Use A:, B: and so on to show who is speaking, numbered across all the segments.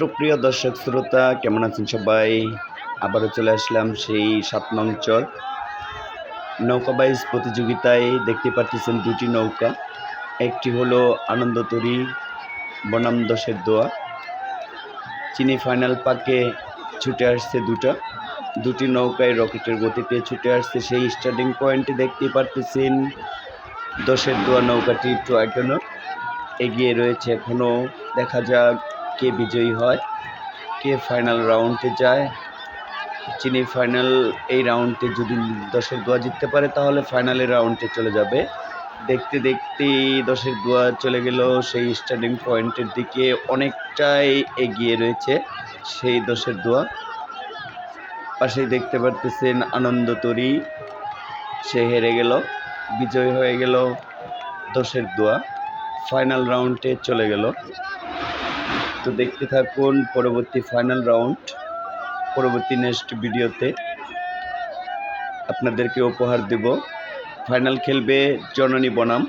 A: সুপ্রিয় দর্শক, শ্রোতা, কেমন আছেন সবাই? আবারও চলে আসলাম সেই সাত নং চর। নৌকা বাইজ প্রতিযোগিতায় দেখতে পাচ্ছেন দুটি নৌকা। একটি হলো আনন্দতরী বনাম দশের দোয়া। চিনি ফাইনাল পাকে ছুটে আসছে দুটা। দুটি নৌকায় রকেটের গতিতে ছুটে আসছে সেই স্টার্টিং পয়েন্টে দেখতে পারতেছেন দশের দোয়া নৌকাটি একটু এখনও এগিয়ে রয়েছে এখনও দেখা যাক কে বিজয়ী হয়, কে ফাইনাল রাউন্ডে যায়। চিনি ফাইনাল এই রাউন্ডে যদি দশের দোয়া জিততে পারে, তাহলে ফাইনালের রাউন্ডে চলে যাবে। দেখতে দেখতেই দশের দোয়া চলে গেল সেই স্টার্টিং পয়েন্টের দিকে। অনেকটাই এগিয়ে রয়েছে সেই দশের দোয়া পাশেই দেখতে পারতেছেন আনন্দ তরি। সে হেরে গেল, বিজয় হয়ে গেল দশের দোয়া ফাইনাল রাউন্ডে চলে গেল। তো দেখতে থাকুন পরবর্তী ফাইনাল রাউন্ড পরবর্তী নেক্সট ভিডিওতে আপনাদেরকে উপহার দেব। ফাইনাল খেলবে জননী বনাম,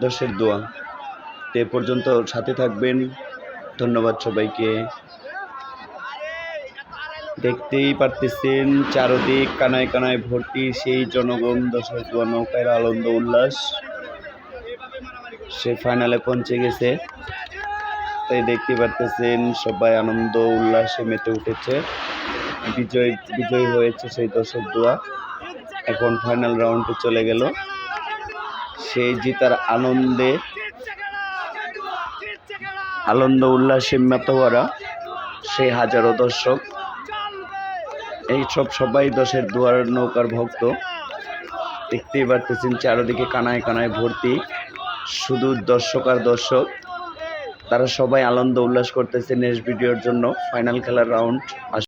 A: দশের দোয়া। তো এ পর্যন্ত সাথে থাকবেন। ধন্যবাদ সবাইকে। দেখতেই পারতেছেন, চারদিক কানায় কানায় ভর্তি সেই জনগণ, দশের দোয়া, নৌকার আনন্দ, উল্লাস। সে ফাইনালে পৌঁছে গেছে। তাই দেখতে পারতেছেন, সবাই আনন্দ, উল্লাসে মেতে উঠেছে। বিজয়, বিজয়ী হয়েছে সেই দশের দোয়া। এখন ফাইনাল রাউন্ডে চলে গেল। সেই জিতার আনন্দে আনন্দ, উল্লাসে মেতে ওরা সেই হাজারো দর্শক। এই সব সবাই দশের দুয়ার নৌকার ভক্ত। দেখতেই পারতেছেন চারদিকে কানায় কানায় ভর্তি। শুধু দর্শক আর দর্শক। তারা সবাই আনন্দ উল্লাস করতেছে নেক্সট ভিডিওর জন্য ফাইনাল খেলার রাউন্ড।